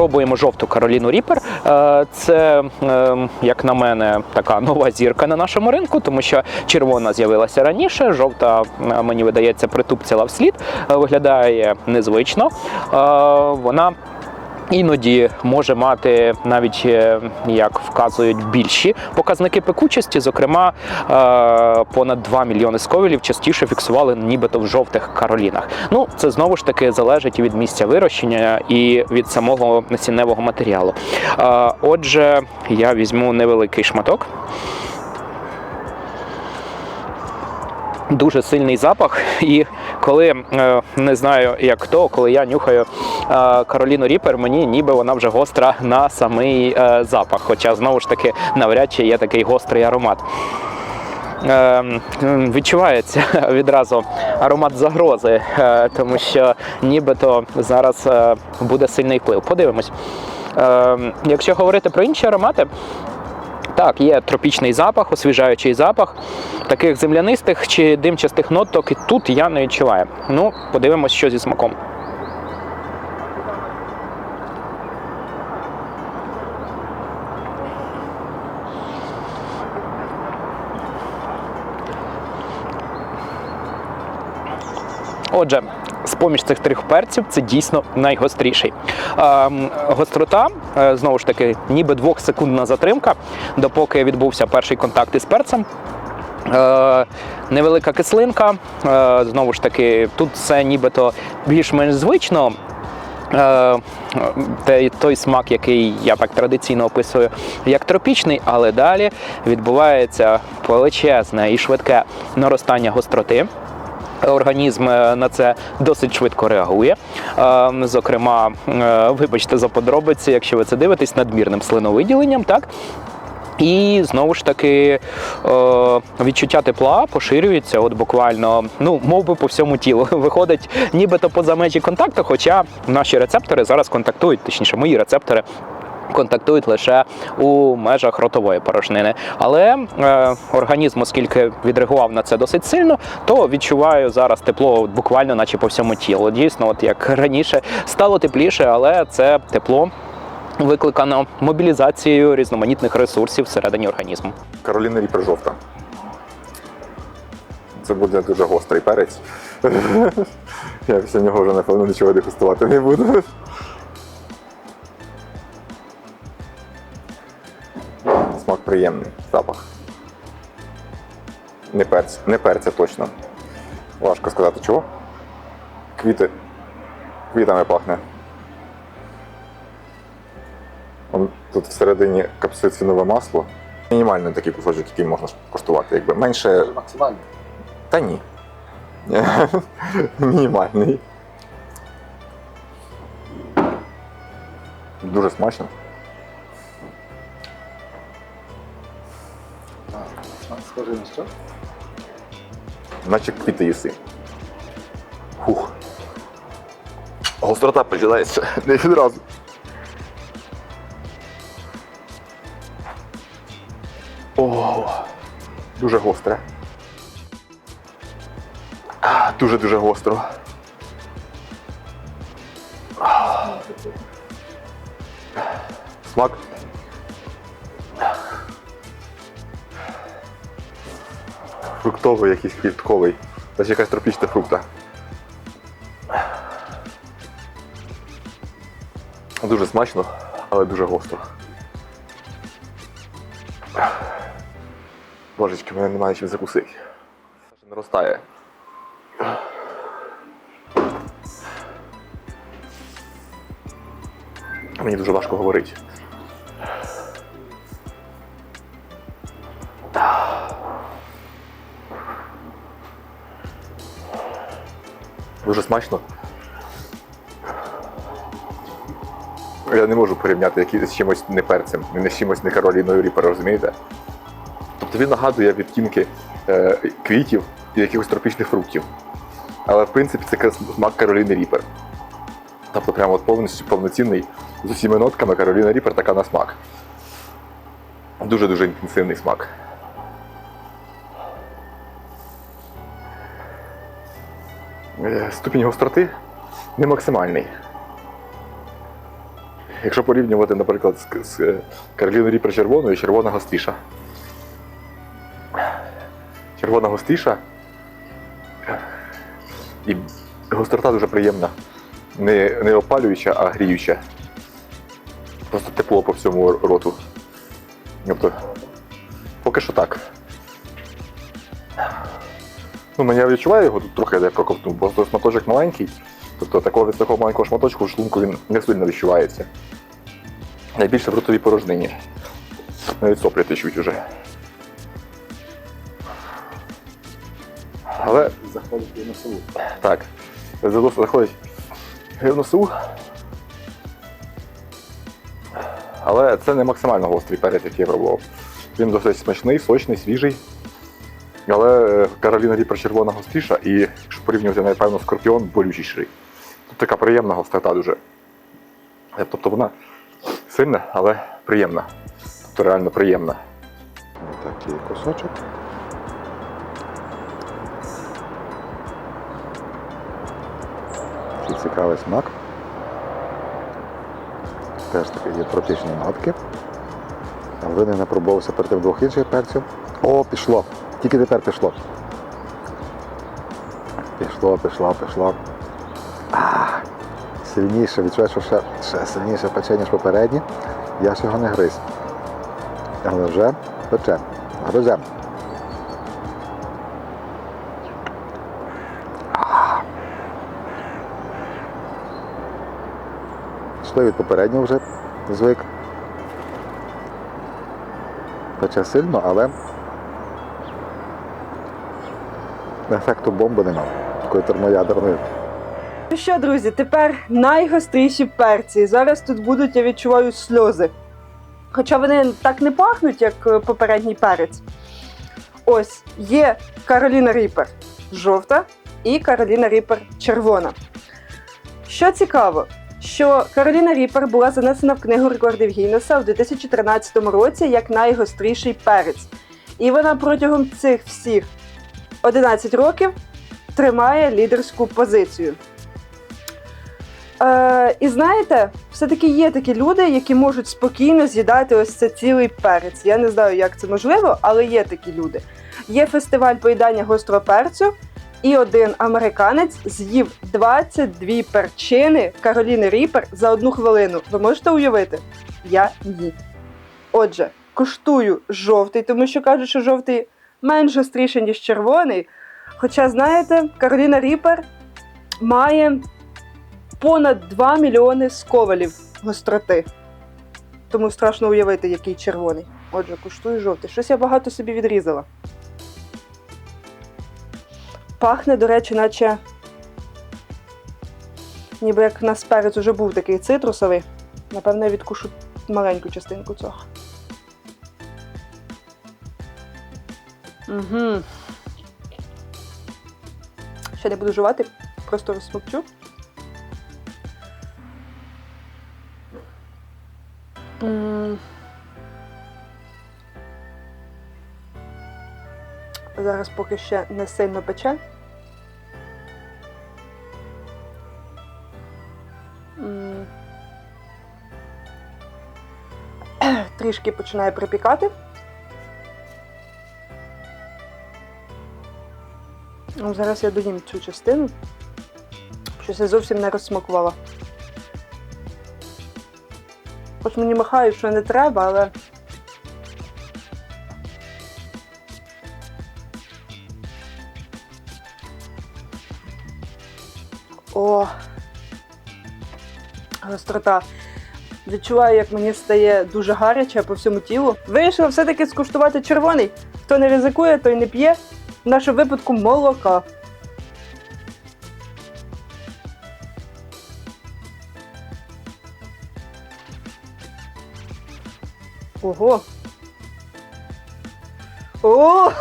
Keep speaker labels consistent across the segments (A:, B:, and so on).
A: Пробуємо жовту Кароліну Ріпер. Е, Це, е, як на мене, така нова зірка на нашому ринку, тому що червона з'явилася раніше, жовта, е, мені видається, притупцяла вслід, е, виглядає незвично. Вона Іноді може мати навіть, е, як вказують, більші показники пекучості. Зокрема, е, понад 2 мільйони сковілів частіше фіксували нібито в жовтих каролінах. Ну, це знову ж таки залежить і від місця вирощення і від самого насінневого матеріалу. Е, Отже, я візьму невеликий шматок. Дуже сильний запах, і коли е, не знаю як хто, коли я нюхаю е, Кароліну Ріпер, мені ніби вона вже гостра на самий е, запах. Хоча знову ж таки навряд чи є такий гострий аромат. Відчувається відразу аромат загрози, тому що нібито зараз буде сильний вплив. Подивимось. Якщо говорити про інші аромати, так, є тропічний запах, освіжаючий запах. Таких землянистих чи димчастих ноток тут я не відчуваю. Ну, подивимось, що зі смаком. Отже, з-поміж цих трьох перців це дійсно найгостріший. Ем, гострота, е, знову ж таки, ніби двохсекундна затримка, допоки відбувся перший контакт із перцем. Е, невелика кислинка. Е, знову ж таки, тут все нібито більш-менш звично. Той смак, який я так традиційно описую як тропічний, але далі відбувається величезне і швидке наростання гостроти. Організм е, на це досить швидко реагує. Е, Зокрема, е, вибачте за подробиці, якщо ви це дивитесь, надмірним слиновиділенням, так? І знову ж таки е, відчуття тепла поширюється, от буквально, ну, мов би по всьому тілу. Виходить нібито поза межі контакту, хоча наші рецептори зараз контактують, точніше, мої рецептори. Контактують лише у межах ротової порожнини. Але е, організм, оскільки відреагував на це досить сильно, то відчуваю зараз тепло буквально, наче по всьому тілу. Дійсно, от як раніше стало тепліше, але це тепло викликано мобілізацією різноманітних ресурсів всередині організму.
B: Кароліна Ріпер жовта. Це буде дуже гострий перець. Я після нього вже напевно нічого дегустувати не буду. Смак приємний, запах. Не перць, не перця точно. Важко сказати чого. Квіти. Квітами пахне. Он, тут всередині капсицинове масло. Мінімальний такий кусочок, який можна коштувати. Якби менше.
C: Максимально.
B: Та ні. Мінімальний. Дуже смачно.
C: Скажи на що?
B: Наче квіти їси. Хух. Гострота починається не відразу. О, дуже гостре. Дуже-дуже гостро. Фруктовий якийсь квітковий. Ось якась тропічна фрукта. Дуже смачно, але дуже гостро. Божечки, в мене немає чим закусити. Наростає. Мені дуже важко говорити. Дуже смачно. Я не можу порівняти які- з чимось не перцем, не з чимось не Кароліною Ріпер, розумієте? Тобто він нагадує відтінки е, квітів і якихось тропічних фруктів. Але в принципі це смак Кароліни Ріпер. Тобто прямо от повністю повноцінний з усіма нотками Кароліна Ріпер така на смак. Дуже-дуже інтенсивний смак. Ступінь гостроти не максимальний. Якщо порівнювати, наприклад, з, з е, Кароліною Ріпер червоною, червона гостріша. Червона гостріша. І гострота дуже приємна. Не, не опалююча, а гріюча. Просто тепло по всьому роту. Тобто, поки що так. Ну, мені я відчуваю його тут трохи де проковтнув, бо той шматочок маленький. Тобто такого від такого маленького шматочку в шлунку він не сильно відчувається. Найбільше в ротовій порожнині. Навіть соплі течуть уже. Але
C: Заходить в носову.
B: так, заходить в носу. Але це не максимально гострий перець, який я пробував. Він досить смачний, сочний, свіжий. Але е, Кароліна Ріпер червона гостріша, і якщо порівнювати, напевно, скорпіон болючіший. Тут така приємна гострота дуже. Е, Тобто вона сильна, але приємна. Тобто реально приємна.
C: Такий кусочок. Такий цікавий смак. Теж такі є тропічні нотки. Але не напробувався перед тим двох інших перців. О, пішло. Тільки тепер пішло. Пішло, пішло, пішло. А, сильніше, відчуваю, що ще, ще сильніше пече, ніж попередні. Я ж його не гриз. Але вже пече. Гризем. Що від попереднього вже звик. Пече сильно, але ефекту бомби нема. Такої термоядерної.
D: Ну що, друзі, тепер найгостріші перці. Зараз тут будуть, я відчуваю, сльози. Хоча вони так не пахнуть, як е, попередній перець. Ось є Кароліна Ріпер жовта і Кароліна Ріпер червона. Що цікаво, що Кароліна Ріпер була занесена в книгу рекордів Гіннеса в 2013 році як найгостріший перець. І вона протягом цих всіх 11 років тримає лідерську позицію. Е, і знаєте, все-таки є такі люди, які можуть спокійно з'їдати ось це цілий перець. Я не знаю, як це можливо, але є такі люди. Є фестиваль поїдання гострого перцю, і один американець з'їв 22 перчини Кароліни Ріпер за одну хвилину. Ви можете уявити? Я ні. Отже, коштую жовтий, тому що кажуть, що жовтий менш гостріший, ніж червоний. Хоча, знаєте, Кароліна Ріпер має понад 2 мільйони сковалів гостроти. Тому страшно уявити, який червоний. Отже, куштую жовтий. Щось я багато собі відрізала. Пахне, до речі, наче. Ніби як в нас перець уже був такий цитрусовий. Напевно, я відкушу маленьку частинку цього. Угу. Ще не буду жувати, просто розсмокчу. Зараз поки ще не сильно пече. Трішки починає припікати. Ну, Зараз я доїм цю частину. Щось я зовсім не розсмакувала. Хоч мені махають, що не треба, але. О! Гострота. Відчуваю, як мені стає дуже гаряче по всьому тілу. Вирішила все-таки скуштувати червоний. Хто не ризикує, той не п'є. В нашому випадку молока. Ого. О!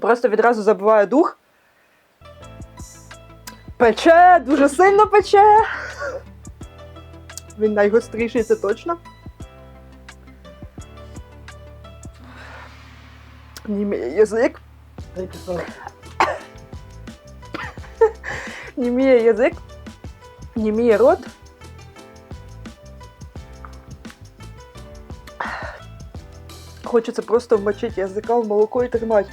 D: Просто відразу забиває дух. Пече, дуже сильно пече. Він найгостріший, це точно. Німий язик. Німіє язик, німіє рот. Хочеться просто вмочити язика в молоко і тримати.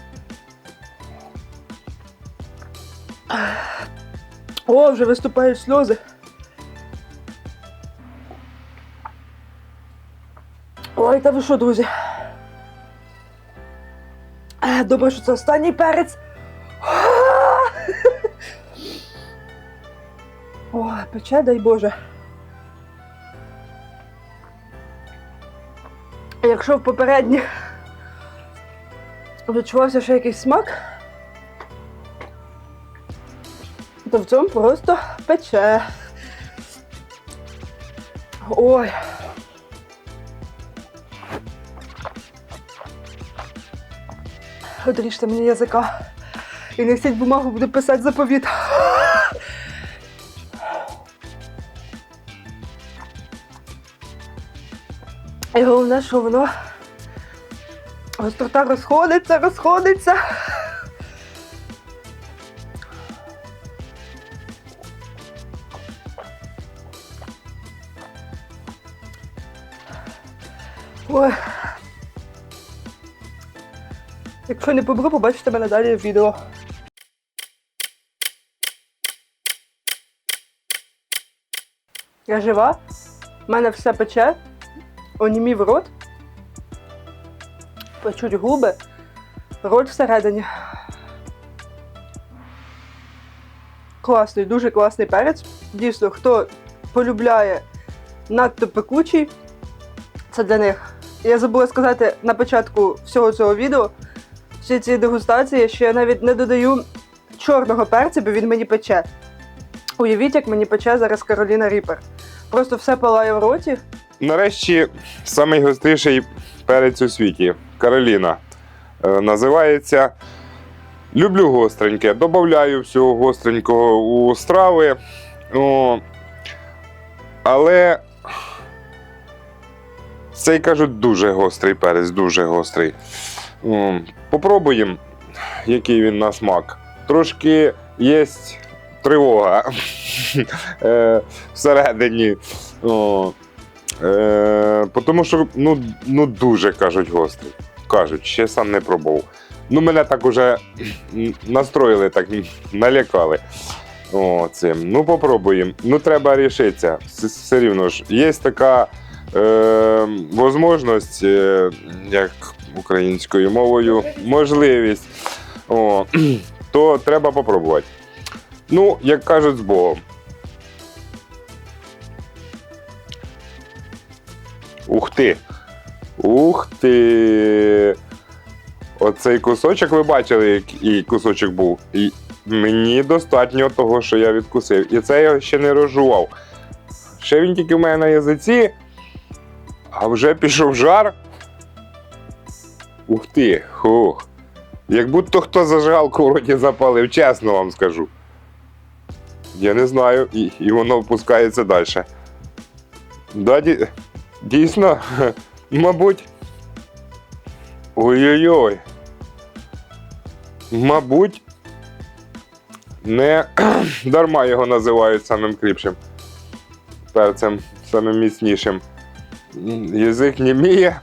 D: О, вже виступають сльози. Ой, та ви що, друзі? Добре, що це останній перець. О, пече, дай Боже. Якщо в попередніх відчувався ще якийсь смак, то в цьому просто пече. Ой. Одріжте мені язика. І не несіть бумагу, буду писати заповіт. І головне, що воно гострота розходиться, розходиться. Ой. Якщо не поберу, побачите мене далі в відео. Я жива, в мене все пече, онімів рот, печуть губи, рот всередині. Класний, дуже класний перець. Дійсно, хто полюбляє надто пекучий, це для них. Я забула сказати на початку всього цього відео, всі ці дегустації, що я навіть не додаю чорного перця, бо він мені пече. Уявіть, як мені пече зараз Кароліна Ріпер. Просто все палає в роті.
E: Нарешті найгостріший перець у світі Кароліна. Е, називається Люблю гостреньке. Добавляю всього гостренького у страви. О, але цей кажуть дуже гострий перець, дуже гострий. Попробуємо, який він на смак. Трошки є тривога е, всередині. Е, тому що ну, ну дуже кажуть гострий. Кажуть, ще сам не пробував. Ну, мене так уже настроїли, так налякали. О. Ну, попробуємо. Ну, треба рішитися. Все рівно ж. Є така е, можливість, е, як українською мовою, можливість. О, то треба попробувати. Ну, як кажуть, з Богом. Ух ти! Ух ти! Оцей кусочок ви бачили, який кусочок був. І мені достатньо того, що я відкусив. І це я ще не розжував. Ще він тільки в мене на язиці, а вже пішов жар. Ух ти! Хух. Як будто хто зажигалку в роті запалив, чесно вам скажу. Я не знаю, і, і воно впускається далі. Да, ді- Дійсно, мабуть. Ой-ой-ой. Мабуть, не дарма його називають самим кріпшим перцем, самим міцнішим. Язик німіє,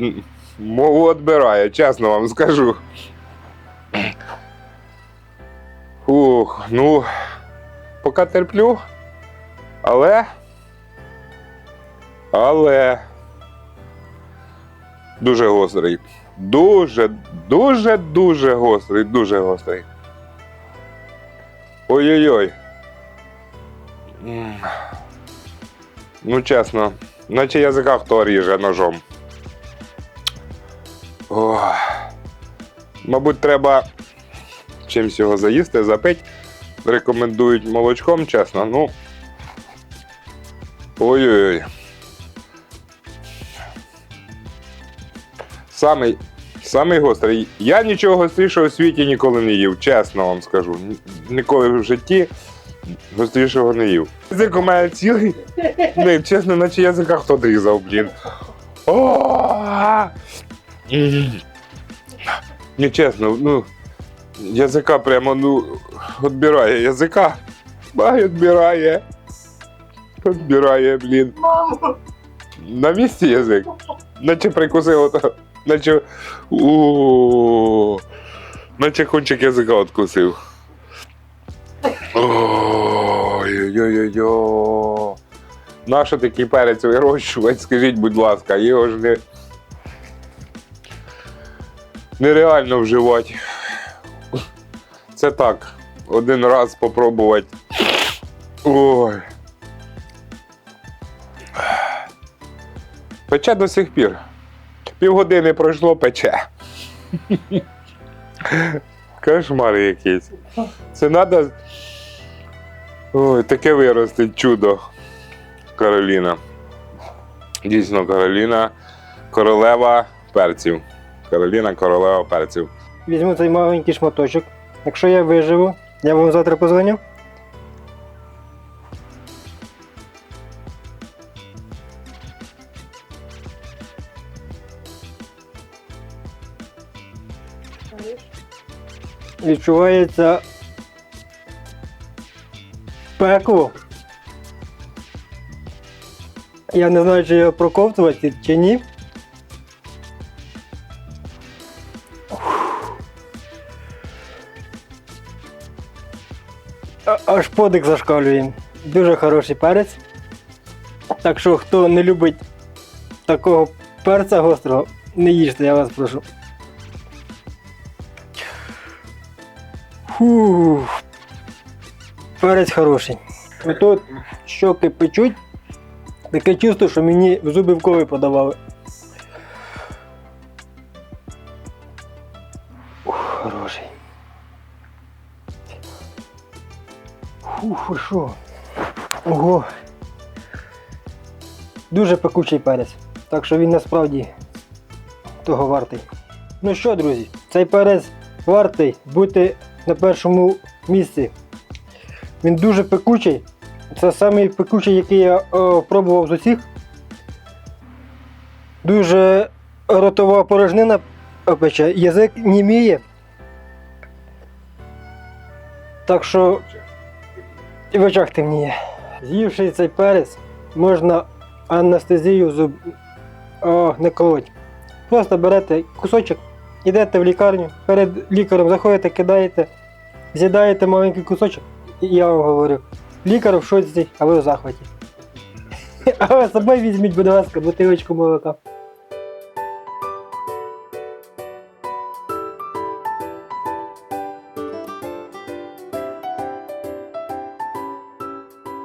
E: м, мову відбирає, чесно вам скажу. Ух, ну, поки терплю, але. Але дуже гострий. Дуже, дуже, дуже гострий, дуже гострий. Ой-ой-ой. Ну, чесно, наче язика хто ріже ножом. Ох. Мабуть, треба чимсь його заїсти, запити. Рекомендують молочком, чесно. Ну. Ой-ой-ой. Самий, самий гострий. Я нічого гострішого в світі ніколи не їв, чесно вам скажу. Ніколи в житті гострішого не їв. Язик у мене цілий. Не, чесно, наче язика хто дрізав, блін. О! Не чесно, ну. Язика прямо, ну, відбирає язика. Відбирає. Відбирає, блін. На місці язик. Наче прикусив ото. Наче. у Наче кончик язика откусив. Ой-ой-ой-ой. Нащо такий перець вирощувати, скажіть, будь ласка, його ж не. Нереально вживати. Це так. Один раз попробувати. Ой. Пече до сих пір. Півгодини пройшло, пече. Кошмар якийсь. Це треба. Ой, таке виростить чудо. Кароліна. Дійсно, Кароліна королева перців. Кароліна королева перців.
F: Візьму цей маленький шматочок. Якщо я виживу, я вам завтра позвоню. Відчувається пекло. Я не знаю, чи його проковтувати, чи ні. Аж подик зашкалює. Дуже хороший перець. Так що, хто не любить такого перця гострого, не їжте, я вас прошу. Фух. Перець хороший. Тут щоки печуть. Таке чувство, що мені в зуби в кови подавали. Ух, хороший. Ви що? Ого. Дуже пекучий перець. Так що він насправді того вартий. Ну що, друзі, цей перець вартий бути на першому місці. Він дуже пекучий. Це самий пекучий, який я о, пробував з усіх. Дуже ротова порожнина пече, язик німіє. Так що і в очах темніє. З'ївши цей перець, можна анестезію зуб О, не колоть. Просто берете кусочок, йдете в лікарню, перед лікарем заходите, кидаєте, з'їдаєте маленький кусочок, і я вам говорю, лікар в шоці, а ви в захваті. А ви собою візьміть, будь ласка, бутилочку молока.